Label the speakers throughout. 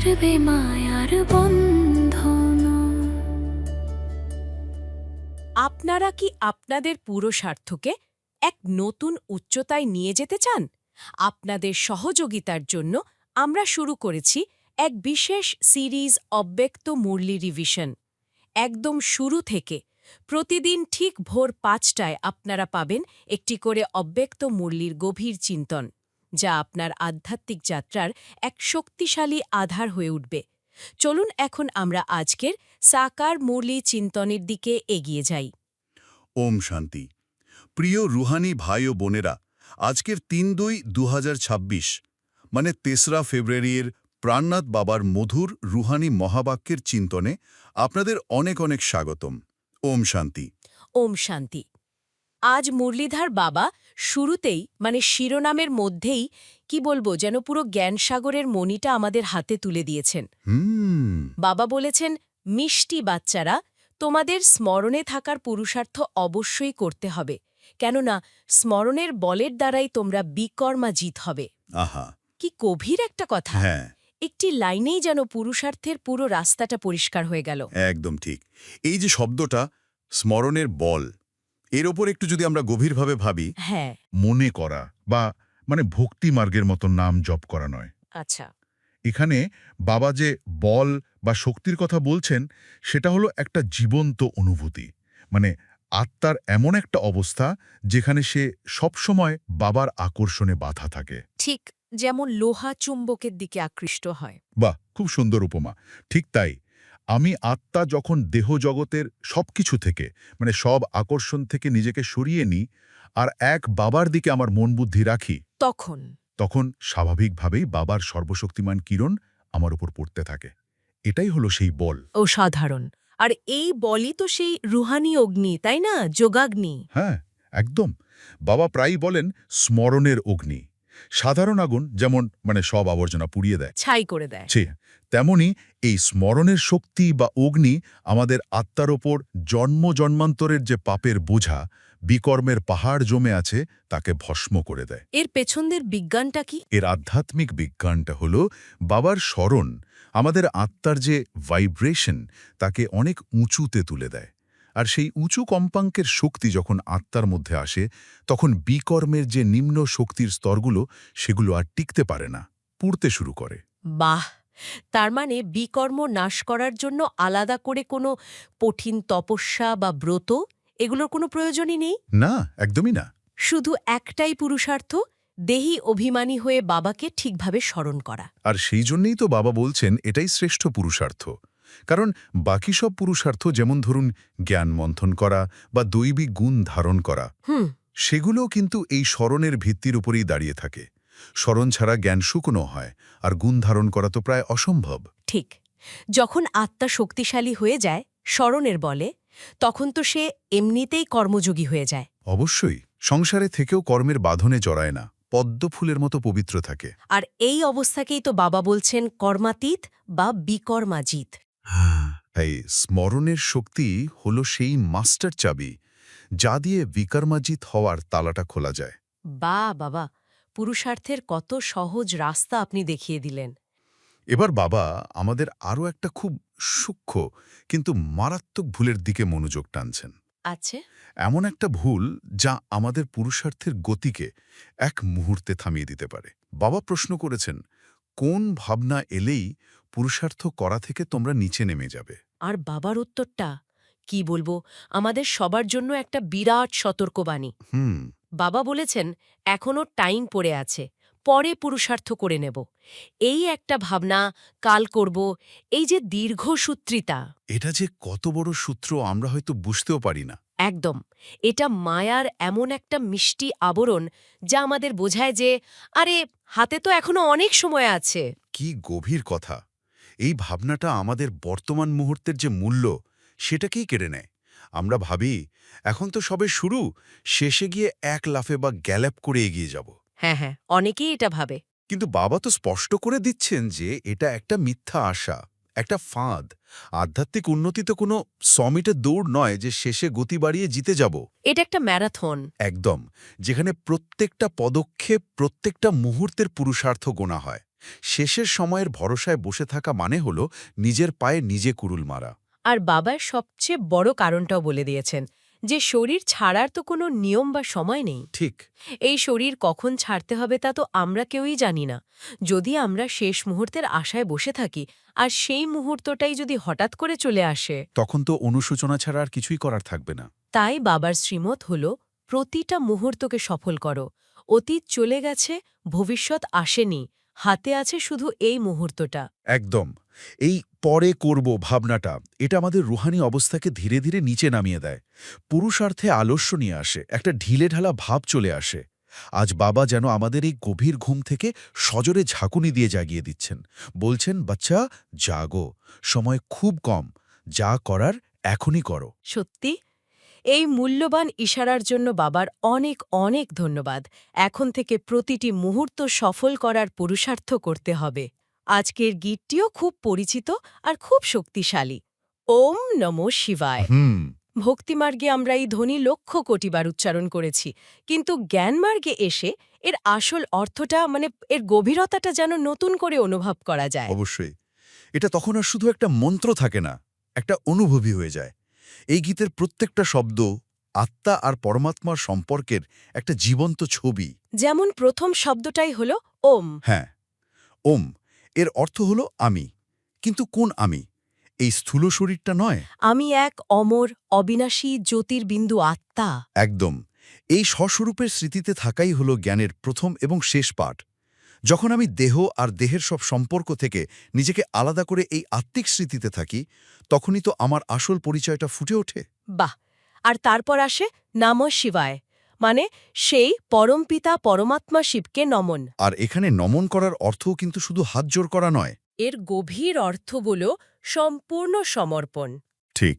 Speaker 1: ছিড়বে মায়ার বন্ধন।
Speaker 2: আপনারা কি আপনাদের পুরুষার্থকে এক নতুন উচ্চতায় নিয়ে যেতে চান? আপনাদের সহযোগিতার জন্য আমরা শুরু করেছি এক বিশেষ সিরিজ অব্যক্ত মুরলি রিভিশন। একদম শুরু থেকে প্রতিদিন ঠিক ভোর পাঁচটায় আপনারা পাবেন একটি করে অব্যক্ত মুরলির গভীর চিন্তন। যা আপনার আধ্যাত্মিক যাত্রার এক শক্তিশালী আধার হয়ে উঠবে। চলুন এখন আমরা আজকের সাকার মুরলি চিন্তনের দিকে এগিয়ে যাই।
Speaker 3: ওম শান্তি। প্রিয় রুহানি ভাই ও বোনেরা আজকের তিন দুই দু মানে তেসরা ফেব্রুয়ারির প্রাণনাথ বাবার মধুর রুহানি মহাবাক্যের চিন্তনে আপনাদের অনেক অনেক স্বাগতম। ওম শান্তি।
Speaker 2: ওম শান্তি। আজ মুরলীধর বাবা শুরুতেই মানে শিরোনামের মধ্যেই কি বলব যেন পুরো জ্ঞানসাগরের মণিটা আমাদের হাতে তুলে দিয়েছেন। বাবা বলেছেন মিষ্টি বাচ্চারা তোমাদের স্মরণে থাকার পুরুষার্থ অবশ্যই করতে হবে। কেননা স্মরণের বলের দ্বারাই তোমরা বিকর্মা জিত হবে।
Speaker 3: আহা।
Speaker 2: কি গভীর একটা কথা।
Speaker 3: হ্যাঁ।
Speaker 2: একটি লাইনেই যেন পুরুষার্থের পুরো রাস্তাটা পরিষ্কার হয়ে গেল।
Speaker 3: একদম ঠিক। এই যে শব্দটা স্মরণের বল এর ওপর একটু যদি আমরা গভীরভাবে ভাবি
Speaker 2: হ্যাঁ।
Speaker 4: মনে করা বা মানে ভক্তি মার্গের মতো নাম জপ করা নয়।
Speaker 2: আচ্ছা।
Speaker 4: এখানে বাবা যে বল বা শক্তির কথা বলছেন সেটা হলো একটা জীবন্ত অনুভূতি। মানে আত্মার এমন একটা অবস্থা যেখানে সে সবসময় বাবার আকর্ষণে বাধা থাকে।
Speaker 2: ঠিক যেমন লোহা চুম্বকের দিকে আকৃষ্ট হয়।
Speaker 4: বাহ! খুব সুন্দর উপমা। ঠিক তাই। আমি আত্মা যখন দেহ জগতের সব কিছু থেকে মানে সব আকর্ষণ থেকে নিজেকে সরিয়ে নিই আর এক বাবার দিকে আমার মন বুদ্ধি রাখি
Speaker 2: তখন।
Speaker 4: তখন স্বাভাবিকভাবেই বাবার সর্বশক্তিমান কিরণ আমার উপর পড়তে থাকে। এটাই হলো সেই বল।
Speaker 2: ও সাধারণ। আর এই বলই তো সেই রুহানি অগ্নি তাই না? যোগাগ্নি।
Speaker 4: হ্যাঁ একদম। বাবা প্রায়ই বলেন স্মরণের অগ্নি। সাধারণ আগুন যেমন মানে সব আবর্জনা পুড়িয়ে দেয়।
Speaker 2: ছাই করে দেয়।
Speaker 4: তেমনি এই স্মরণের শক্তি বা অগ্নি আমাদের আত্মার ওপর জন্ম জন্মান্তরের যে পাপের বোঝা বিকর্মের পাহাড় জমে আছে তাকে ভস্ম করে দেয়।
Speaker 2: এর পেছনদের বিজ্ঞানটা কি?
Speaker 4: এর আধ্যাত্মিক বিজ্ঞানটা হল বাবার স্মরণ আমাদের আত্মার যে ভাইব্রেশন তাকে অনেক উঁচুতে তুলে দেয়। আর সেই উঁচু কম্পাঙ্কের শক্তি যখন আত্মার মধ্যে আসে তখন বিকর্মের যে নিম্ন শক্তির স্তরগুলো সেগুলো আর টিকতে পারে না পুড়তে শুরু করে।
Speaker 2: বাহ! তার মানে বিকর্ম নাশ করার জন্য আলাদা করে কোনো কঠিন তপস্যা বা ব্রত এগুলোর কোনো প্রয়োজনই নেই?
Speaker 4: না একদমই না।
Speaker 2: শুধু একটাই পুরুষার্থ দেহি অভিমানী হয়ে বাবাকে ঠিকভাবে স্মরণ করা।
Speaker 4: আর সেই জন্যেই তো বাবা বলছেন এটাই শ্রেষ্ঠ পুরুষার্থ। কারণ বাকি সব পুরুষার্থ যেমন ধরুন জ্ঞান মন্থন করা বা দৈবিক গুণ ধারণ করা
Speaker 2: হুম।
Speaker 4: সেগুলোও কিন্তু এই স্মরণের ভিত্তির উপরেই দাঁড়িয়ে থাকে। স্মরণ ছাড়া জ্ঞান শুকনো হয় আর গুণ ধারণ করা তো প্রায় অসম্ভব।
Speaker 2: ঠিক। যখন আত্মা শক্তিশালী হয়ে যায় স্মরণের বলে তখন তো সে এমনিতেই কর্মযোগী হয়ে যায়।
Speaker 4: অবশ্যই সংসারে থেকেও কর্মের বাঁধনে জড়ায় না পদ্ম ফুলের মতো পবিত্র থাকে।
Speaker 2: আর এই অবস্থাকেই তো বাবা বলছেন কর্মাতীত বা বিকর্মাজিত।
Speaker 4: তাই স্মরণের শক্তি হল সেই মাস্টার চাবি যা দিয়ে বিকর্মাজিত হওয়ার তালাটা খোলা যায়।
Speaker 2: বা বাবা পুরুষার্থের কত সহজ রাস্তা আপনি দেখিয়ে দিলেন।
Speaker 4: এবার বাবা আমাদের আরও একটা খুব সূক্ষ্ম কিন্তু মারাত্মক ভুলের দিকে মনোযোগ টানছেন।
Speaker 2: আছে।
Speaker 4: এমন একটা ভুল যা আমাদের পুরুষার্থের গতিকে এক মুহূর্তে থামিয়ে দিতে পারে। বাবা প্রশ্ন করেছেন কোন ভাবনা এলেই পুরুষার্থ করা থেকে তোমরা নিচে নেমে যাবে?
Speaker 2: আর বাবার উত্তরটা কি বলব আমাদের সবার জন্য একটা বিরাট সতর্কবাণী।
Speaker 4: হুম।
Speaker 2: বাবা বলেছেন এখনও টাইম পড়ে আছে পরে পুরুষার্থ করে নেব। এই একটা ভাবনা কাল করব এই যে দীর্ঘসূত্রিতা
Speaker 4: এটা যে কত বড় সূত্র আমরা হয়তো বুঝতেও পারি না।
Speaker 2: একদম এটা মায়ার এমন একটা মিষ্টি আবরণ যা আমাদের বোঝায় যে আরে হাতে তো এখনও অনেক সময় আছে।
Speaker 4: কি গভীর কথা। এই ভাবনাটা আমাদের বর্তমান মুহূর্তের যে মূল্য সেটাকেই কেড়ে নেয়। আমরা ভাবি এখন তো সবে শুরু শেষে গিয়ে এক লাফে বা গ্যালাপ করে এগিয়ে যাব।
Speaker 2: হ্যাঁ হ্যাঁ অনেকেই এটা ভাবে।
Speaker 4: কিন্তু বাবা তো স্পষ্ট করে দিচ্ছেন যে এটা একটা মিথ্যা আশা একটা ফাঁদ। আধ্যাত্মিক উন্নতি তো কোনো সমিটের দৌড় নয় যে শেষে গতি বাড়িয়ে জিতে যাব।
Speaker 2: এটা একটা ম্যারাথন।
Speaker 4: একদম যেখানে প্রত্যেকটা পদক্ষেপ প্রত্যেকটা মুহূর্তের পুরুষার্থ গোনা হয়। শেষের সময়ের ভরসায় বসে থাকা মানে হল নিজের পায়ে নিজে কুরুল মারা।
Speaker 2: আর বাবার সবচেয়ে বড় কারণটাও বলে দিয়েছেন যে শরীর ছাড়ার তো কোনো নিয়ম বা সময় নেই।
Speaker 4: ঠিক।
Speaker 2: এই শরীর কখন ছাড়তে হবে তা তো আমরা কেউই জানি না। যদি আমরা শেষ মুহূর্তের আশায় বসে থাকি আর সেই মুহূর্তটাই যদি হঠাৎ করে চলে আসে।
Speaker 4: তখন তো অনুশোচনা ছাড়া আর কিছুই করার থাকবে না।
Speaker 2: তাই বাবার শ্রীমত হল প্রতিটা মুহূর্তকে সফল করো। অতীত চলে গেছে ভবিষ্যৎ আসেনি হাতে আছে শুধু এই মুহূর্তটা।
Speaker 4: একদম। এই পরে করব ভাবনাটা, এটা আমাদের রুহানি অবস্থাকে ধীরে ধীরে নিচে নামিয়ে দেয়। পুরুষার্থে আলস্য নিয়ে আসে, একটা ঢিলে ঢালা ভাব চলে আসে। আজ বাবা যেন আমাদের এই গভীর ঘুম থেকে সজরে ঝাঁকুনি দিয়ে জাগিয়ে দিচ্ছেন। বলছেন, বাচ্চা, জাগো, সময় খুব কম, যা করার এখনই করো।
Speaker 2: সত্যি? এই মূল্যবান ইশারার জন্য বাবার অনেক অনেক ধন্যবাদ। এখন থেকে প্রতিটি মুহূর্ত সফল করার পুরুষার্থ করতে হবে। আজকের গীতটিও খুব পরিচিত আর খুব শক্তিশালী। ওম নমো শিবায়।
Speaker 4: হুম।
Speaker 2: ভক্তিমার্গে আমরা এই ধ্বনি লক্ষ কোটিবার উচ্চারণ করেছি কিন্তু জ্ঞানমার্গে এসে এর আসল অর্থটা মানে এর গভীরতাটা যেন নতুন করে অনুভব করা যায়।
Speaker 4: অবশ্যই। এটা তখন আর শুধু একটা মন্ত্র থাকে না একটা অনুভবী হয়ে যায়। এই গীতের প্রত্যেকটা শব্দ আত্মা আর পরমাত্মার সম্পর্কের একটা জীবন্ত ছবি।
Speaker 2: যেমন প্রথম শব্দটাই হল ওম।
Speaker 4: হ্যাঁ ওম। এর অর্থ হলো আমি। কিন্তু কোন আমি? এই স্থূল শরীরটা নয়?
Speaker 2: আমি এক অমর অবিনাশী জ্যোতির্বিন্দু আত্মা।
Speaker 4: একদম। এই স্বস্বরূপের স্মৃতিতে থাকাই হলো জ্ঞানের প্রথম এবং শেষ পাঠ। যখন আমি দেহ আর দেহের সব সম্পর্ক থেকে নিজেকে আলাদা করে এই আত্মিক স্মৃতিতে থাকি তখনই তো আমার আসল পরিচয়টা ফুটে ওঠে।
Speaker 2: বাহ! আর তারপর আসে নাম শিবায়। মানে সেই পরমপিতা পরমাত্মা শিবকে নমন।
Speaker 4: আর এখানে নমন করার অর্থও কিন্তু শুধু হাত জোর করা নয়।
Speaker 2: এর গভীর অর্থ বল সম্পূর্ণ সমর্পণ।
Speaker 4: ঠিক।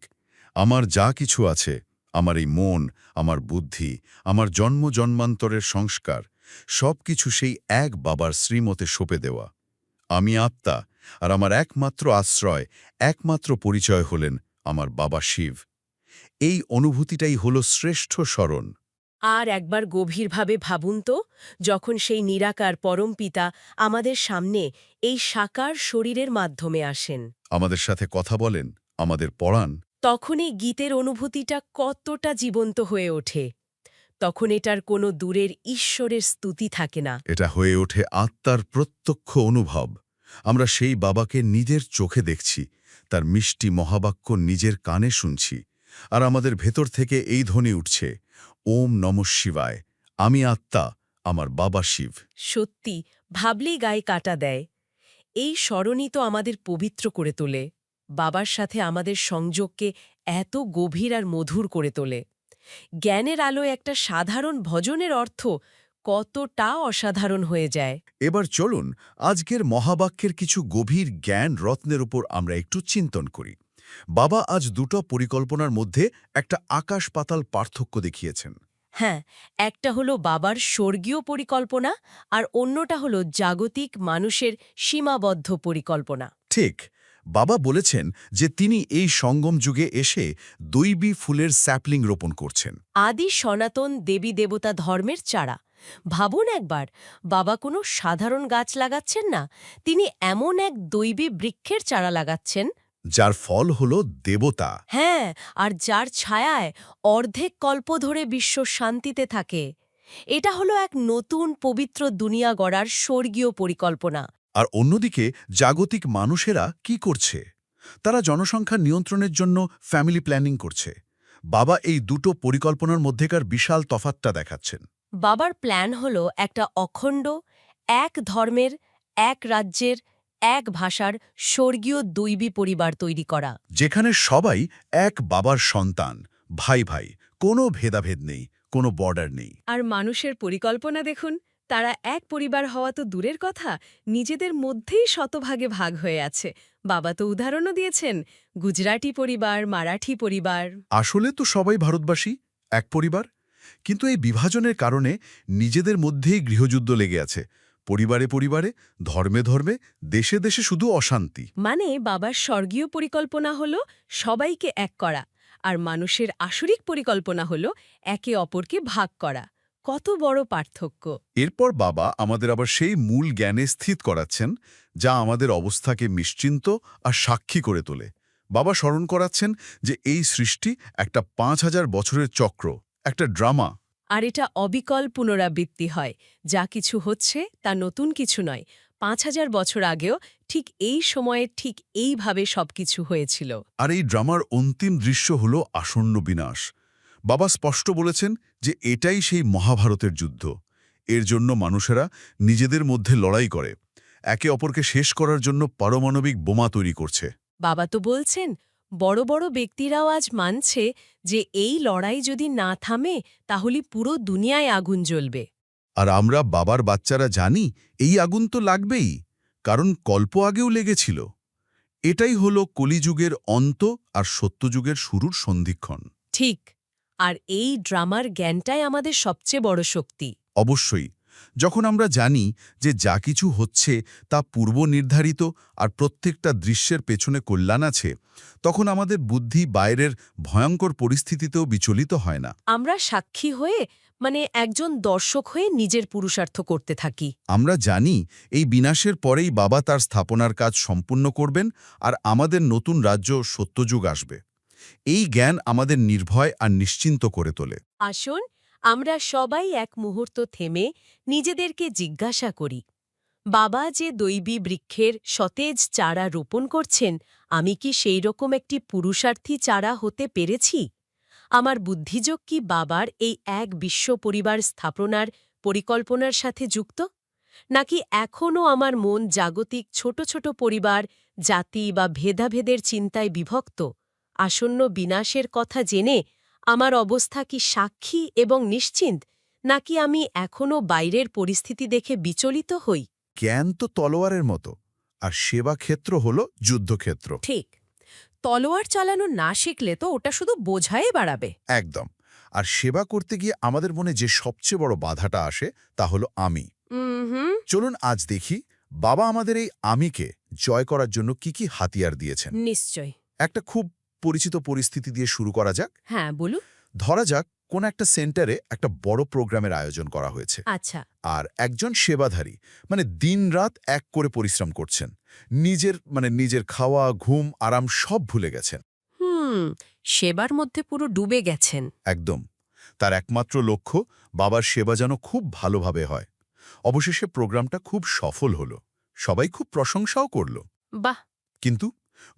Speaker 4: আমার যা কিছু আছে আমার এই মন আমার বুদ্ধি আমার জন্ম জন্মান্তরের সংস্কার সব কিছু সেই এক বাবার শ্রীমতে সঁপে দেওয়া। আমি আত্মা আর আমার একমাত্র আশ্রয় একমাত্র পরিচয় হলেন আমার বাবা শিব। এই অনুভূতিটাই হল শ্রেষ্ঠ স্মরণ।
Speaker 2: আর একবার গভীরভাবে ভাবুন তো যখন সেই নিরাকার পরমপিতা আমাদের সামনে এই সাকার শরীরের মাধ্যমে আসেন।
Speaker 4: আমাদের সাথে কথা বলেন আমাদের পড়ান।
Speaker 2: তখনই গীতের অনুভূতিটা কতটা জীবন্ত হয়ে ওঠে। তখন এটার কোনো দূরের ঈশ্বরের স্তুতি থাকে না।
Speaker 4: এটা হয়ে ওঠে আত্মার প্রত্যক্ষ অনুভব। আমরা সেই বাবাকে নিজের চোখে দেখছি তার মিষ্টি মহাবাক্য নিজের কানে শুনছি আর আমাদের ভেতর থেকে এই ধ্বনি উঠছে ওম নম শিবায়। আমি আত্মা আমার বাবা শিব।
Speaker 2: সত্যি ভাবলেই গায়ে কাটা দেয়। এই স্মরণই তো আমাদের পবিত্র করে তোলে। বাবার সাথে আমাদের সংযোগকে এত গভীর আর মধুর করে তোলে। জ্ঞানের আলোয় একটা সাধারণ ভজনের অর্থ কতটা অসাধারণ হয়ে যায়।
Speaker 4: এবার চলুন আজকের মহাবাক্যের কিছু গভীর জ্ঞান রত্নের উপর আমরা একটু চিন্তন করি। বাবা আজ দুটো পরিকল্পনার মধ্যে একটা আকাশ পাতাল পার্থক্য দেখিয়েছেন।
Speaker 2: হ্যাঁ একটা হলো বাবার স্বর্গীয় পরিকল্পনা আর অন্যটা হলো জাগতিক মানুষের সীমাবদ্ধ পরিকল্পনা।
Speaker 4: ঠিক বাবা বলেছেন যে তিনি এই সঙ্গম যুগে এসে দৈবী ফুলের স্যাপলিং রোপণ করছেন।
Speaker 2: আদি সনাতন দেবী দেবতা ধর্মের চারা। ভাবুন একবার বাবা কোনো সাধারণ গাছ লাগাচ্ছেন না তিনি এমন এক দৈবী বৃক্ষের চারা লাগাচ্ছেন
Speaker 4: যার ফল হল দেবতা।
Speaker 2: হ্যাঁ আর যার ছায়ায় অর্ধেক কল্প ধরে বিশ্ব শান্তিতে থাকে। এটা হলো এক নতুন পবিত্র দুনিয়া গড়ার স্বর্গীয় পরিকল্পনা।
Speaker 4: আর অন্যদিকে জাগতিক মানুষেরা কি করছে? তারা জনসংখ্যা নিয়ন্ত্রণের জন্য ফ্যামিলি প্ল্যানিং করছে। বাবা এই দুটো পরিকল্পনার মধ্যেকার বিশাল তফাতটা দেখাচ্ছেন।
Speaker 2: বাবার প্ল্যান হল একটা অখণ্ড এক ধর্মের এক রাজ্যের এক ভাষার স্বর্গীয় দৈবী পরিবার তৈরি করা।
Speaker 4: যেখানে সবাই এক বাবার সন্তান ভাই ভাই কোনো ভেদাভেদ নেই কোনো বর্ডার নেই।
Speaker 2: আর মানুষের পরিকল্পনা দেখুন তারা এক পরিবার হওয়া তো দূরের কথা নিজেদের মধ্যেই শতভাগে ভাগ হয়ে আছে। বাবা তো উদাহরণও দিয়েছেন গুজরাটি পরিবার মারাঠি পরিবার।
Speaker 4: আসলে তো সবাই ভারতবাসী এক পরিবার। কিন্তু এই বিভাজনের কারণে নিজেদের মধ্যেই গৃহযুদ্ধ লেগে আছে। পরিবারে পরিবারে ধর্মে ধর্মে দেশে দেশে শুধু অশান্তি।
Speaker 2: মানে বাবার স্বর্গীয় পরিকল্পনা হল সবাইকে এক করা আর মানুষের আসরিক পরিকল্পনা হল একে অপরকে ভাগ করা। কত বড় পার্থক্য।
Speaker 4: এরপর বাবা আমাদের আবার সেই মূল জ্ঞানে স্থিত করাচ্ছেন যা আমাদের অবস্থাকে নিশ্চিন্ত আর সাক্ষী করে তোলে। বাবা স্মরণ করাচ্ছেন যে এই সৃষ্টি একটা পাঁচ হাজার বছরের চক্র একটা ড্রামা।
Speaker 2: আর এটা অবিকল পুনরাবৃত্তি হয়। যা কিছু হচ্ছে তা নতুন কিছু নয়। পাঁচ হাজার বছর আগেও ঠিক এই সময়ে ঠিক এইভাবে সবকিছু হয়েছিল।
Speaker 4: আর এই ড্রামার অন্তিম দৃশ্য হল আসন্ন বিনাশ। বাবা স্পষ্ট বলেছেন যে এটাই সেই মহাভারতের যুদ্ধ। এর জন্য মানুষেরা নিজেদের মধ্যে লড়াই করে। একে অপরকে শেষ করার জন্য পারমাণবিক বোমা তৈরি করছে।
Speaker 2: বাবা তো বলছেন বড় বড় ব্যক্তিরাও আজ মানছে যে এই লড়াই যদি না থামে তাহলে পুরো দুনিয়ায় আগুন জ্বলবে।
Speaker 4: আর আমরা বাবার বাচ্চারা জানি এই আগুন তো লাগবেই কারণ কল্প আগেও লেগেছিল। এটাই হল কলিযুগের অন্ত আর সত্যযুগের শুরুর সন্ধিক্ষণ।
Speaker 2: ঠিক আর এই ড্রামার জ্ঞানটাই আমাদের সবচেয়ে বড় শক্তি।
Speaker 4: অবশ্যই যখন আমরা জানি যে যা কিছু হচ্ছে তা পূর্ব নির্ধারিত আর প্রত্যেকটা দৃশ্যের পেছনে কল্যাণ আছে তখন আমাদের বুদ্ধি বাইরের ভয়ঙ্কর পরিস্থিতিতেও বিচলিত হয় না।
Speaker 2: আমরা সাক্ষী হয়ে মানে একজন দর্শক হয়ে নিজের পুরুষার্থ করতে থাকি।
Speaker 4: আমরা জানি এই বিনাশের পরেই বাবা তার স্থাপনার কাজ সম্পূর্ণ করবেন আর আমাদের নতুন রাজ্য সত্যযুগ আসবে। এই জ্ঞান আমাদের নির্ভয় আর নিশ্চিন্ত করে তোলে।
Speaker 2: আসুন আমরা সবাই এক মুহূর্ত থেমে নিজেদেরকে জিজ্ঞাসা করি, বাবা যে দৈবী বৃক্ষের সতেজ চারা রোপণ করছেন, আমি কি সেই রকম একটি পুরুষার্থী চারা হতে পেরেছি? আমার বুদ্ধিযোগ কি বাবার এই এক বিশ্ব পরিবার স্থাপনার পরিকল্পনার সাথে যুক্ত? নাকি এখনও আমার মন জাগতিক ছোট ছোট পরিবার, জাতি বা ভেদাভেদের চিন্তায় বিভক্ত? আসন্ন বিনাশের কথা জেনে আমার অবস্থা কি সাক্ষী এবং নিশ্চিন্ত নাকি আমি এখনও বাইরের পরিস্থিতি দেখে বিচলিত হই?
Speaker 4: জ্ঞান তো তলোয়ারের মতো আর সেবা ক্ষেত্র হল যুদ্ধক্ষেত্র।
Speaker 2: ঠিক তলোয়ার চালানো না শিখলে তো ওটা শুধু বোঝাই বাড়াবে।
Speaker 4: একদম আর সেবা করতে গিয়ে আমাদের মনে যে সবচেয়ে বড় বাধাটা আসে তা হলো আমি। চলুন আজ দেখি বাবা আমাদের এই আমিকে জয় করার জন্য কি কি হাতিয়ার দিয়েছেন।
Speaker 2: নিশ্চয়।
Speaker 4: একটা খুব পরিচিত পরিস্থিতি দিয়ে শুরু করা যাক।
Speaker 2: হ্যাঁ বলুন।
Speaker 4: ধরা যাক কোন একটা সেন্টারে একটা বড় প্রোগ্রামের আয়োজন করা হয়েছে।
Speaker 2: আচ্ছা।
Speaker 4: আর একজন সেবাধারী মানে দিনরাত এক করে পরিশ্রম করছেন। নিজের মানে নিজের খাওয়া ঘুম আরাম সব ভুলে গেছেন।
Speaker 2: হুম সেবার মধ্যে পুরো ডুবে গেছেন।
Speaker 4: একদম। তার একমাত্র লক্ষ্য বাবার সেবা যেন খুব ভালোভাবে হয়। অবশেষে প্রোগ্রামটা খুব সফল হলো। সবাই খুব প্রশংসাও করল।
Speaker 2: বাহ!
Speaker 4: কিন্তু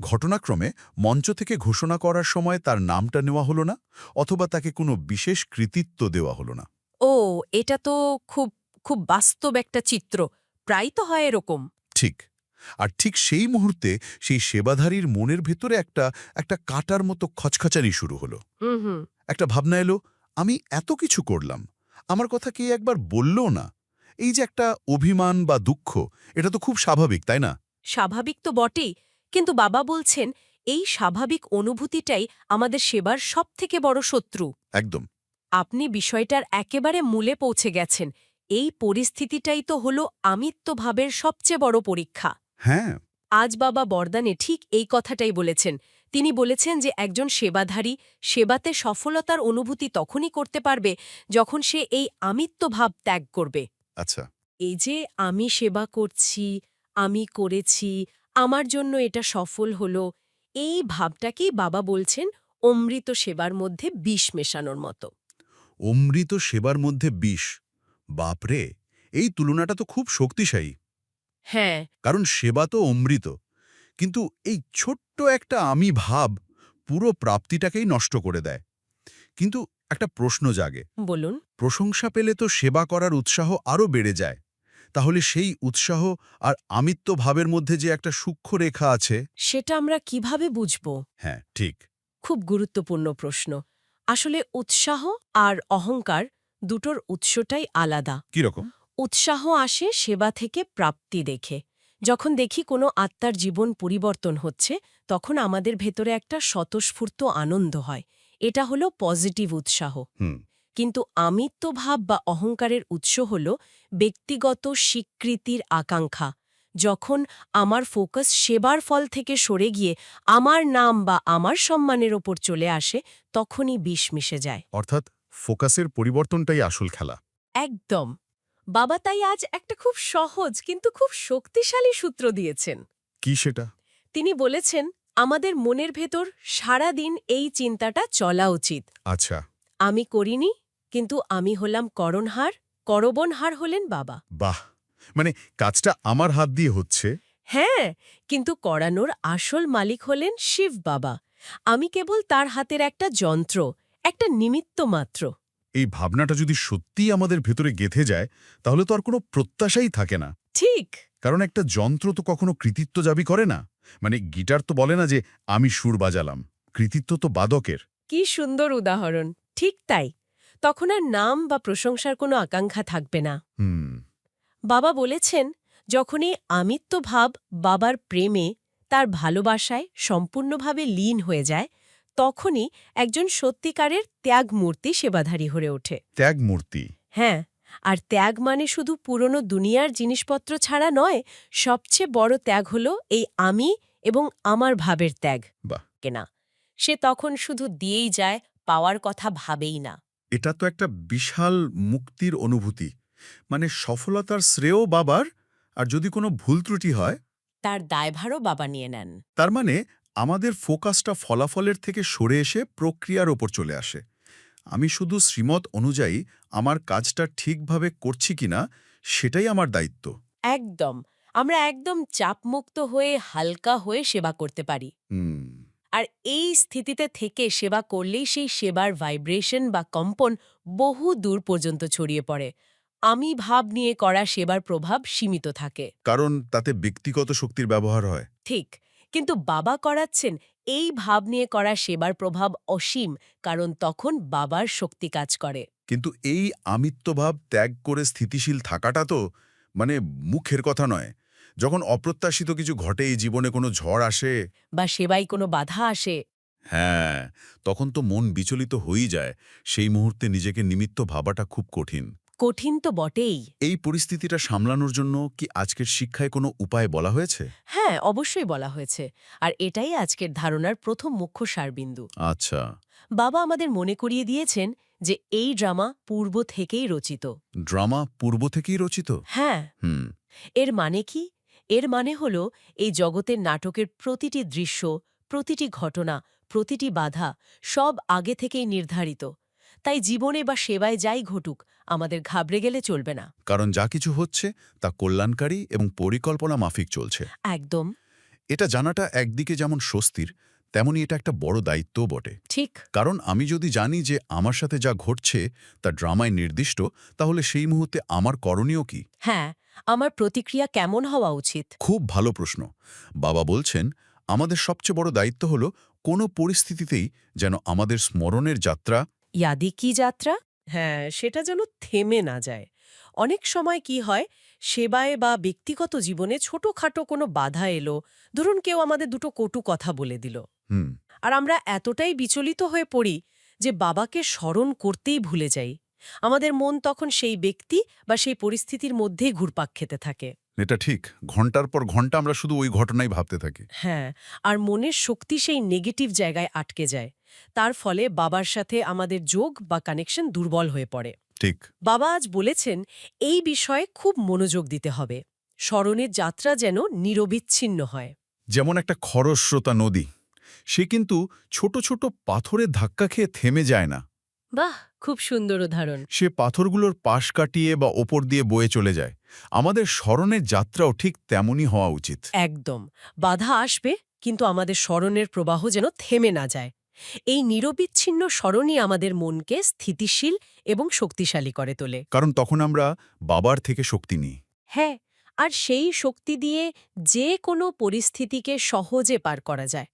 Speaker 4: ঘটনাক্রমে মঞ্চ থেকে ঘোষণা করার সময় তার নামটা নেওয়া হলো না অথবা তাকে কোনো বিশেষ কৃতিত্ব দেওয়া হলো না।
Speaker 2: ও এটা তো খুব খুব বাস্তব একটা চিত্র। প্রায় তো হয় এরকম।
Speaker 4: ঠিক। আর ঠিক সেই মুহূর্তে সেই সেবাধারীর মনের ভেতরে একটা একটা কাটার মতো খচখচানি শুরু হলো। একটা ভাবনা এলো আমি এত কিছু করলাম আমার কথা কে একবার বললও না? এই যে একটা অভিমান বা দুঃখ এটা তো খুব স্বাভাবিক তাই না?
Speaker 2: স্বাভাবিক তো বটেই কিন্তু বাবা বলছেন এই স্বাভাবিক অনুভূতিটাই আমাদের সেবার সবথেকে বড় শত্রু।
Speaker 4: একদম।
Speaker 2: আপনি বিষয়টার একেবারে মূলে পৌঁছে গেছেন। এই পরিস্থিতিটাই তো হল আমিত্বভাবের সবচেয়ে বড় পরীক্ষা।
Speaker 4: হ্যাঁ।
Speaker 2: আজ বাবা বরদানে ঠিক এই কথাটাই বলেছেন। তিনি বলেছেন যে একজন সেবাধারী সেবাতে সফলতার অনুভূতি তখনই করতে পারবে যখন সে এই আমিত্বভাব ত্যাগ করবে।
Speaker 4: আচ্ছা।
Speaker 2: এই যে আমি সেবা করছি আমি করেছি আমার জন্য এটা সফল হলো। এই ভাবটাকেই বাবা বলছেন অমৃত সেবার মধ্যে বিষ মেশানোর মতো।
Speaker 4: অমৃত সেবার মধ্যে বিষ? বাপরে এই তুলনাটা তো খুব শক্তিশালী।
Speaker 2: হ্যাঁ।
Speaker 4: কারণ সেবা তো অমৃত। কিন্তু এই ছোট্ট একটা আমি ভাব পুরো প্রাপ্তিটাকেই নষ্ট করে দেয়। কিন্তু একটা প্রশ্ন জাগে।
Speaker 2: বলুন।
Speaker 4: প্রশংসা পেলে তো সেবা করার উৎসাহ আরও বেড়ে যায়। তাহলে সেই উৎসাহ আর আমিত্ব ভাবের মধ্যে যে একটা সূক্ষ্ম রেখা আছে
Speaker 2: সেটা আমরা কীভাবে বুঝব?
Speaker 4: হ্যাঁ ঠিক।
Speaker 2: খুব গুরুত্বপূর্ণ প্রশ্ন। আসলে উৎসাহ আর অহংকার দুটোর উৎসটাই আলাদা।
Speaker 4: কীরকম
Speaker 2: উৎসাহ আসে সেবা থেকে প্রাপ্তি দেখে। যখন দেখি কোনো আত্মার জীবন পরিবর্তন হচ্ছে তখন আমাদের ভেতরে একটা স্বতঃস্ফূর্ত আনন্দ হয়। এটা হলো পজিটিভ উৎসাহ।
Speaker 4: হুম।
Speaker 2: কিন্তু আমিত্বভাব বা অহংকারের উৎস হল ব্যক্তিগত স্বীকৃতির আকাঙ্ক্ষা। যখন আমার ফোকাস সেবার ফল থেকে সরে গিয়ে আমার নাম বা আমার সম্মানের ওপর চলে আসে তখনই বিষ মিশে যায়।
Speaker 4: অর্থাৎ ফোকাসের পরিবর্তনটাই আসল খেলা।
Speaker 2: একদম। বাবা তাই আজ একটা খুব সহজ কিন্তু খুব শক্তিশালী সূত্র দিয়েছেন।
Speaker 4: কি সেটা?
Speaker 2: তিনি বলেছেন আমাদের মনের ভেতর সারা দিন এই চিন্তাটা চলা উচিত।
Speaker 4: আচ্ছা।
Speaker 2: আমি করিনি কিন্তু আমি হলাম করণহার করবনহার হলেন বাবা।
Speaker 4: বাহ! মানে কাজটা আমার হাত দিয়ে হচ্ছে?
Speaker 2: হ্যাঁ কিন্তু করানোর আসল মালিক হলেন শিব বাবা। আমি কেবল তার হাতের একটা যন্ত্র একটা নিমিত্ত মাত্র।
Speaker 4: এই ভাবনাটা যদি সত্যিই আমাদের ভেতরে গেথে যায় তাহলে তো আর কোনো প্রত্যাশাই থাকে না।
Speaker 2: ঠিক।
Speaker 4: কারণ একটা যন্ত্র তো কখনো কৃতিত্ব দাবি করে না। মানে গিটার তো বলে না যে আমি সুর বাজালাম। কৃতিত্ব তো বাদকের।
Speaker 2: কি সুন্দর উদাহরণ ঠিক তাই। তখন আর নাম বা প্রশংসার কোনো আকাঙ্ক্ষা থাকবে না। বাবা বলেছেন যখনই আমিত্ব ভাব বাবার প্রেমে তার ভালোবাসায় সম্পূর্ণভাবে লীন হয়ে যায় তখনই একজন সত্যিকারের ত্যাগ মূর্তি সেবাধারী হয়ে ওঠে।
Speaker 4: ত্যাগ মূর্তি
Speaker 2: হ্যাঁ আর ত্যাগ মানে শুধু পুরনো দুনিয়ার জিনিসপত্র ছাড়া নয় সবচেয়ে বড় ত্যাগ হল এই আমি এবং আমার ভাবের ত্যাগ। কেনা। সে তখন শুধু দিয়েই যায় পাওয়ার কথা ভাবেই না।
Speaker 4: এটা তো একটা বিশাল মুক্তির অনুভূতি। মানে সফলতার শ্রেয় বাবার আর যদি কোনো ভুল ত্রুটি হয়?
Speaker 2: তার দায়ভারও বাবা নিয়ে নেন।
Speaker 4: তার মানে আমাদের ফোকাসটা ফলাফলের থেকে সরে এসে প্রক্রিয়ার ওপর চলে আসে। আমি শুধু শ্রীমত অনুযায়ী আমার কাজটা ঠিকভাবে করছি কিনা সেটাই আমার দায়িত্ব।
Speaker 2: একদম। আমরা একদম চাপমুক্ত হয়ে হালকা হয়ে সেবা করতে পারি।
Speaker 4: হুম।
Speaker 2: আর এই স্থিতিতে থেকে সেবা করলেই সেই সেবার ভাইব্রেশন বা কম্পন বহু দূর পর্যন্ত ছড়িয়ে পড়ে। আমি ভাব নিয়ে করা সেবার প্রভাব সীমিত থাকে।
Speaker 4: কারণ তাতে ব্যক্তিগত শক্তির ব্যবহার হয়।
Speaker 2: ঠিক কিন্তু বাবা করাচ্ছেন এই ভাব নিয়ে করা সেবার প্রভাব অসীম কারণ তখন বাবার শক্তি কাজ করে।
Speaker 4: কিন্তু এই আমিত্বভাব ত্যাগ করে স্থিতিশীল থাকাটা তো মানে মুখের কথা নয়। যখন অপ্রত্যাশিত কিছু ঘটে এই জীবনে কোনো ঝড় আসে?
Speaker 2: বা সেবাই কোনো বাধা আসে?
Speaker 4: হ্যাঁ তখন তো মন বিচলিত হয়েই যায়। সেই মুহূর্তে নিজেকে নিমিত্ত ভাবাটা খুব কঠিন।
Speaker 2: কঠিন তো বটেই।
Speaker 4: এই পরিস্থিতিটা সামলানোর জন্য কি আজকের শিক্ষায় কোনো উপায় বলা হয়েছে?
Speaker 2: হ্যাঁ অবশ্যই বলা হয়েছে। আর এটাই আজকের ধারণার প্রথম মুখ্য সারবিন্দু।
Speaker 4: আচ্ছা।
Speaker 2: বাবা আমাদের মনে করিয়ে দিয়েছেন যে এই ড্রামা পূর্ব থেকেই রচিত।
Speaker 4: ড্রামা পূর্ব থেকেই রচিত?
Speaker 2: হ্যাঁ।
Speaker 4: হুম।
Speaker 2: এর মানে কি? এর মানে হল এই জগতের নাটকের প্রতিটি দৃশ্য প্রতিটি ঘটনা প্রতিটি বাধা সব আগে থেকেই নির্ধারিত। তাই জীবনে বা সেবায় যাই ঘটুক আমাদের ঘাবড়ে গেলে চলবে না।
Speaker 4: কারণ যা কিছু হচ্ছে তা কল্যাণকারী এবং পরিকল্পনা মাফিক চলছে।
Speaker 2: একদম।
Speaker 4: এটা জানাটা একদিকে যেমন স্বস্তির তেমনি এটা একটা বড় দায়িত্বও বটে।
Speaker 2: ঠিক।
Speaker 4: কারণ আমি যদি জানি যে আমার সাথে যা ঘটছে তা ড্রামায় নির্দিষ্ট তাহলে সেই মুহূর্তে আমার করণীয় কি?
Speaker 2: হ্যাঁ আমার প্রতিক্রিয়া কেমন হওয়া উচিত?
Speaker 4: খুব ভালো প্রশ্ন। বাবা বলছেন আমাদের সবচেয়ে বড় দায়িত্ব হল কোনো পরিস্থিতিতেই যেন আমাদের স্মরণের যাত্রা
Speaker 2: ইয়াদি কি যাত্রা? হ্যাঁ সেটা যেন থেমে না যায়। অনেক সময় কি হয় সেবায় বা ব্যক্তিগত জীবনে ছোটখাটো কোনো বাধা এলো। ধরুন কেউ আমাদের দুটো কটু কথা বলে দিল। আর আমরা এতটাই বিচলিত হয়ে পড়ি যে বাবাকে স্মরণ করতেই ভুলে যাই। আমাদের মন তখন সেই ব্যক্তি বা সেই পরিস্থিতির মধ্যেই ঘুরপাক খেতে থাকে।
Speaker 4: এটা ঠিক। ঘণ্টার পর ঘণ্টা আমরা শুধু ওই ঘটনাই ভাবতে থাকি।
Speaker 2: হ্যাঁ আর মনের শক্তি সেই নেগেটিভ জায়গায় আটকে যায়। তার ফলে বাবার সাথে আমাদের যোগ বা কানেকশন দুর্বল হয়ে পড়ে।
Speaker 4: ঠিক।
Speaker 2: বাবা আজ বলেছেন এই বিষয়ে খুব মনোযোগ দিতে হবে। স্মরণের যাত্রা যেন নিরবিচ্ছিন্ন হয়।
Speaker 4: যেমন একটা খরস্রোতা নদী। সে কিন্তু ছোট ছোট পাথরের ধাক্কা খেয়ে থেমে যায় না।
Speaker 2: বাহ খুব সুন্দর উদাহরণ।
Speaker 4: সে পাথরগুলোর পাশ কাটিয়ে বা ওপর দিয়ে বয়ে চলে যায়। আমাদের স্মরণের যাত্রাও ঠিক তেমনই হওয়া উচিত।
Speaker 2: একদম। বাধা আসবে কিন্তু আমাদের স্মরণের প্রবাহ যেন থেমে না যায়। এই নিরবিচ্ছিন্ন স্মরণই আমাদের মনকে স্থিতিশীল এবং শক্তিশালী করে তোলে।
Speaker 4: কারণ তখন আমরা বাবার থেকে শক্তি নিই।
Speaker 2: হ্যাঁ আর সেই শক্তি দিয়ে যে কোনো পরিস্থিতিকে সহজে পার করা যায়।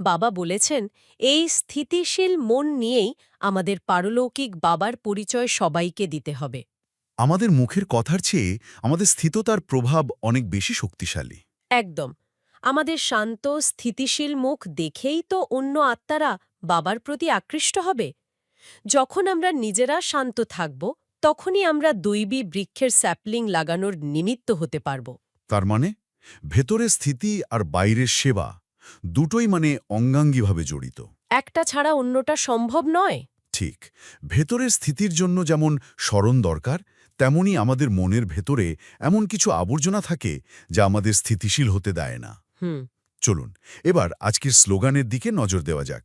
Speaker 2: বাবা বলেছেন এই স্থিতিশীল মন নিয়েই আমাদের পারলৌকিক বাবার পরিচয় সবাইকে দিতে হবে।
Speaker 4: আমাদের মুখের কথার চেয়ে আমাদের স্থিততার প্রভাব অনেক বেশি শক্তিশালী।
Speaker 2: একদম। আমাদের শান্ত স্থিতিশীল মুখ দেখেই তো অন্য আত্মারা বাবার প্রতি আকৃষ্ট হবে। যখন আমরা নিজেরা শান্ত থাকব তখনই আমরা দৈবী বৃক্ষের স্যাপলিং লাগানোর নিমিত্ত হতে পারব।
Speaker 4: তার মানে ভেতরের স্থিতি আর বাইরের সেবা দুটোই মানে অঙ্গাঙ্গিভাবে জড়িত।
Speaker 2: একটা ছাড়া অন্যটা সম্ভব নয়?
Speaker 4: ঠিক। ভেতরের স্থিতির জন্য যেমন স্মরণ দরকার তেমনি আমাদের মনের ভেতরে এমন কিছু আবর্জনা থাকে যা আমাদের স্থিতিশীল হতে দেয় না।
Speaker 2: হুম।
Speaker 4: চলুন এবার আজকের স্লোগানের দিকে নজর দেওয়া যাক।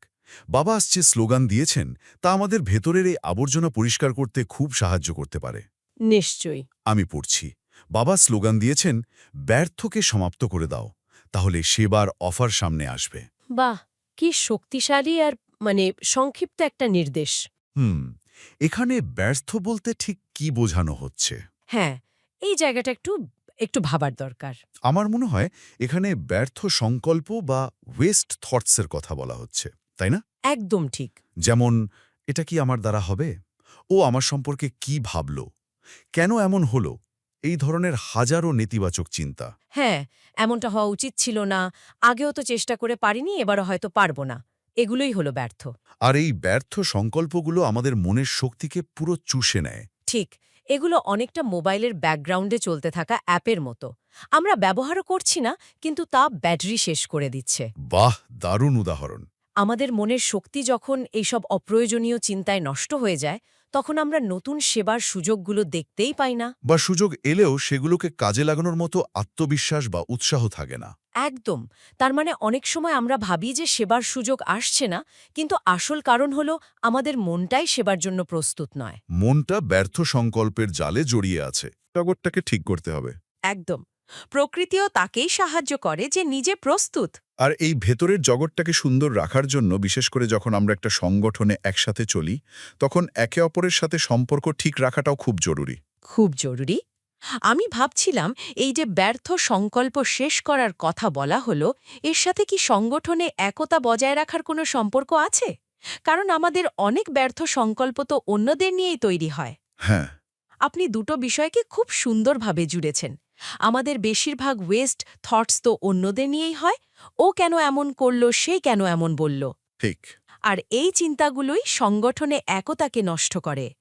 Speaker 4: বাবা আসছে স্লোগান দিয়েছেন তা আমাদের ভেতরের এই আবর্জনা পরিষ্কার করতে খুব সাহায্য করতে পারে।
Speaker 2: নিশ্চয়ই।
Speaker 4: আমি পড়ছি। বাবা স্লোগান দিয়েছেন ব্যর্থকে সমাপ্ত করে দাও। তাহলে সেবার অফার সামনে আসবে।
Speaker 2: বাহ কি শক্তিশালী আর মানে সংক্ষিপ্ত একটা নির্দেশ।
Speaker 4: হুম এখানে ব্যর্থ বলতে ঠিক কি বোঝানো হচ্ছে?
Speaker 2: হ্যাঁ এই জায়গাটা একটু একটু ভাবার দরকার।
Speaker 4: আমার মনে হয় এখানে ব্যর্থ সংকল্প বা ওয়েস্ট থটসের কথা বলা হচ্ছে তাই না?
Speaker 2: একদম ঠিক।
Speaker 4: যেমন এটা কি আমার দ্বারা হবে? ও আমার সম্পর্কে কি ভাবল? কেন এমন হলো? এই ধরনের হাজারো নেতিবাচক চিন্তা।
Speaker 2: হ্যাঁ এমনটা হওয়া উচিত ছিল না। আগেও তো চেষ্টা করে পারিনি এবারও হয়তো পারব না। এগুলোই হলো ব্যর্থ।
Speaker 4: আর এই ব্যর্থ সংকল্পগুলো আমাদের মনের শক্তিকে পুরো চুষে নেয়।
Speaker 2: ঠিক এগুলো অনেকটা মোবাইলের ব্যাকগ্রাউন্ডে চলতে থাকা অ্যাপের মতো। আমরা ব্যবহারও করছি না কিন্তু তা ব্যাটারি শেষ করে দিচ্ছে।
Speaker 4: বাহ দারুণ উদাহরণ।
Speaker 2: আমাদের মনের শক্তি যখন এইসব অপ্রয়োজনীয় চিন্তায় নষ্ট হয়ে যায় তখন আমরা নতুন সেবার সুযোগগুলো দেখতেই পাই না।
Speaker 4: বা সুযোগ এলেও সেগুলোকে কাজে লাগানোর মতো আত্মবিশ্বাস বা উৎসাহ থাকে না।
Speaker 2: একদম। তার মানে অনেক সময় আমরা ভাবি যে সেবার সুযোগ আসছে না কিন্তু আসল কারণ হলো আমাদের মনটাই সেবার জন্য প্রস্তুত নয়।
Speaker 4: মনটা ব্যর্থ সংকল্পের জালে জড়িয়ে আছে। টগরটাকে ঠিক করতে হবে।
Speaker 2: একদম। প্রকৃতিও তাকেই সাহায্য করে যে নিজে প্রস্তুত।
Speaker 4: আর এই ভেতরের জগৎটাকে সুন্দর রাখার জন্য বিশেষ করে যখন আমরা একটা সংগঠনে একসাথে চলি তখন একে অপরের সাথে সম্পর্ক ঠিক রাখাটাও খুব জরুরি।
Speaker 2: খুব জরুরি। আমি ভাবছিলাম এই যে ব্যর্থ সংকল্প শেষ করার কথা বলা হলো এর সাথে কি সংগঠনে একতা বজায় রাখার কোনো সম্পর্ক আছে? কারণ আমাদের অনেক ব্যর্থ সংকল্প তো অন্যদের নিয়েই তৈরি হয়।
Speaker 4: হ্যাঁ।
Speaker 2: আপনি দুটো বিষয়কে খুব সুন্দরভাবে জুড়েছেন। আমাদের বেশিরভাগ ওয়েস্ট থটস তো অন্যদের নিয়েই হয়। ও কেন এমন করল সে কেন এমন বলল।
Speaker 4: ঠিক।
Speaker 2: আর এই চিন্তাগুলোই সংগঠনে একতাকে নষ্ট করে।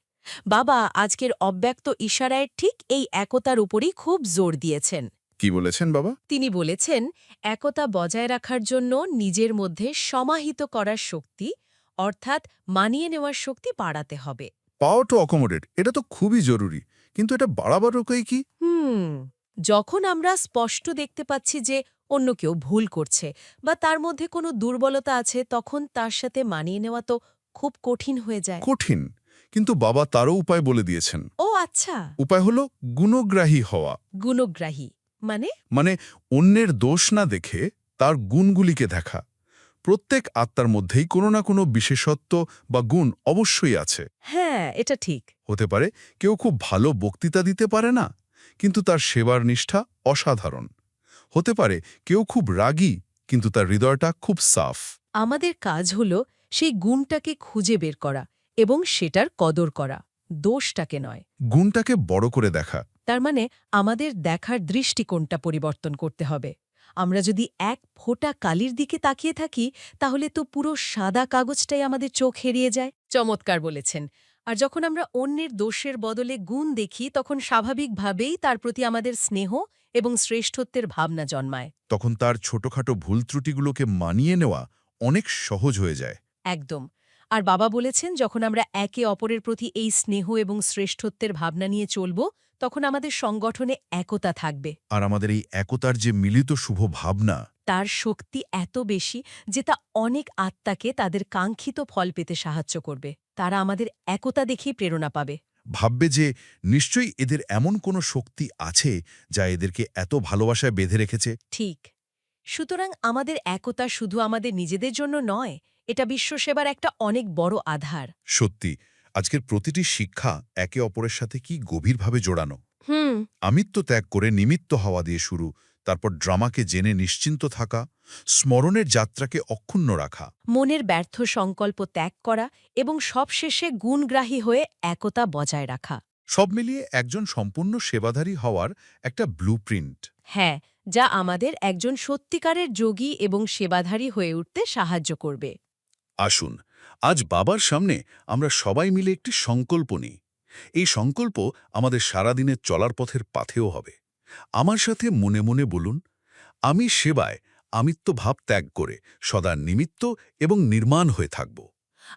Speaker 2: বাবা আজকের অব্যক্ত ইশারায় ঠিক এই একতার উপরই খুব জোর দিয়েছেন।
Speaker 4: কি বলেছেন বাবা?
Speaker 2: তিনি বলেছেন একতা বজায় রাখার জন্য নিজের মধ্যে সমাহিত করার শক্তি অর্থাৎ মানিয়ে নেওয়ার শক্তি বাড়াতে হবে।
Speaker 4: পাওয়ার টু অকোমোডেট এটা তো খুবই জরুরি। কিন্তু এটা বাড়াবার উপায় কি?
Speaker 2: হুম। যখন আমরা স্পষ্ট দেখতে পাচ্ছি যে অন্য কেউ ভুল করছে বা তার মধ্যে কোনো দুর্বলতা আছে তখন তার সাথে মানিয়ে নেওয়া তো খুব কঠিন হয়ে যায়।
Speaker 4: কঠিন কিন্তু বাবা তারও উপায় বলে দিয়েছেন।
Speaker 2: ও আচ্ছা।
Speaker 4: উপায় হলো গুণগ্রাহী হওয়া।
Speaker 2: গুণগ্রাহী মানে?
Speaker 4: মানে অন্যের দোষ না দেখে তার গুণগুলিকে দেখা। প্রত্যেক আত্মার মধ্যেই কোনো না কোনো বিশেষত্ব বা গুণ অবশ্যই আছে।
Speaker 2: হ্যাঁ এটা ঠিক।
Speaker 4: হতে পারে কেউ খুব ভালো বক্তৃতা দিতে পারে না কিন্তু তার সেবার নিষ্ঠা অসাধারণ। হতে পারে কেউ খুব রাগী কিন্তু তার হৃদয়টা খুব সাফ।
Speaker 2: আমাদের কাজ হল সেই গুণটাকে খুঁজে বের করা এবং সেটার কদর করা দোষটাকে নয়।
Speaker 4: গুণটাকে বড় করে দেখা।
Speaker 2: তার মানে আমাদের দেখার দৃষ্টিকোণটা পরিবর্তন করতে হবে। আমরা যদি এক ফোঁটা কালির দিকে তাকিয়ে থাকি তাহলে তো পুরো সাদা কাগজটাই আমাদের চোখ হেরিয়ে যায়। চমৎকার বলেছেন। আর যখন আমরা অন্যের দোষের বদলে গুণ দেখি তখন স্বাভাবিকভাবেই তার প্রতি আমাদের স্নেহ এবং শ্রেষ্ঠত্বের ভাবনা জন্মায়।
Speaker 4: তখন তার ছোটখাটো ভুল ত্রুটিগুলোকে মানিয়ে নেওয়া অনেক সহজ হয়ে যায়।
Speaker 2: একদম। আর বাবা বলেছেন যখন আমরা একে অপরের প্রতি এই স্নেহ এবং শ্রেষ্ঠত্বের ভাবনা নিয়ে চলব তখন আমাদের সংগঠনে একতা থাকবে।
Speaker 4: আর আমাদের এই একতার যে মিলিত শুভ ভাবনা
Speaker 2: তার শক্তি এত বেশি যে তা অনেক আত্মাকে তাদের কাঙ্ক্ষিত ফল পেতে সাহায্য করবে। তারা আমাদের একতা দেখেই প্রেরণা পাবে।
Speaker 4: ভাববে যে নিশ্চয়ই এদের এমন কোনো শক্তি আছে যা এদেরকে এত ভালোবাসায় বেঁধে রেখেছে।
Speaker 2: ঠিক। সুতরাং আমাদের একতা শুধু আমাদের নিজেদের জন্য নয় এটা বিশ্বসেবার একটা অনেক বড় আধার।
Speaker 4: সত্যি। আজকের প্রতিটি শিক্ষা একে অপরের সাথে কি গভীরভাবে জোড়ানো?
Speaker 2: হুম।
Speaker 4: আমিত্ব ত্যাগ করে নিমিত্ত হওয়া দিয়ে শুরু তারপর ড্রামাকে জেনে নিশ্চিন্ত থাকা স্মরণের যাত্রাকে অক্ষুণ্ণ রাখা।
Speaker 2: মনের ব্যর্থ সংকল্প ত্যাগ করা এবং সবশেষে গুণগ্রাহী হয়ে একতা বজায় রাখা।
Speaker 4: সব মিলিয়ে একজন সম্পূর্ণ সেবাধারী হওয়ার একটা ব্লুপ্রিন্ট।
Speaker 2: হ্যাঁ যা আমাদের একজন সত্যিকারের যোগী এবং সেবাধারী হয়ে উঠতে সাহায্য করবে।
Speaker 4: আসুন আজ বাবার সামনে আমরা সবাই মিলে একটি সংকল্প নিই। এই সংকল্প আমাদের সারাদিনের চলার পথের পাথেও হবে। আমার সাথে মনে মনে বলুন আমি সেবায় আমিত্ব ভাব ত্যাগ করে সদা নিমিত্ত এবং নির্মাণ হয়ে থাকব।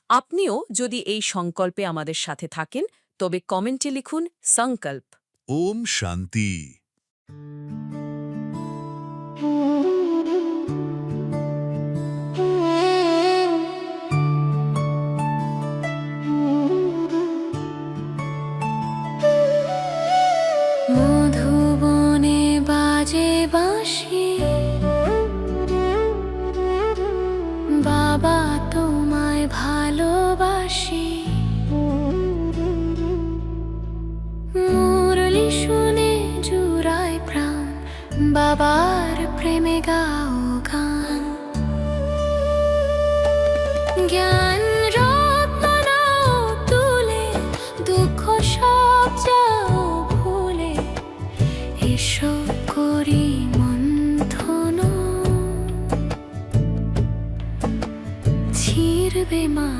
Speaker 2: আপনিও যদি এই সংকল্পে আমাদের সাথে থাকেন তবে কমেন্টে লিখুন সংকল্প।
Speaker 4: ওম শান্তি।
Speaker 1: বাবার প্রেমে গাও গান জ্ঞান রত্ন নাও তুলে দুঃখ সব যাও ভুলে এসো করি মন্থন ছিড়বে বন্ধ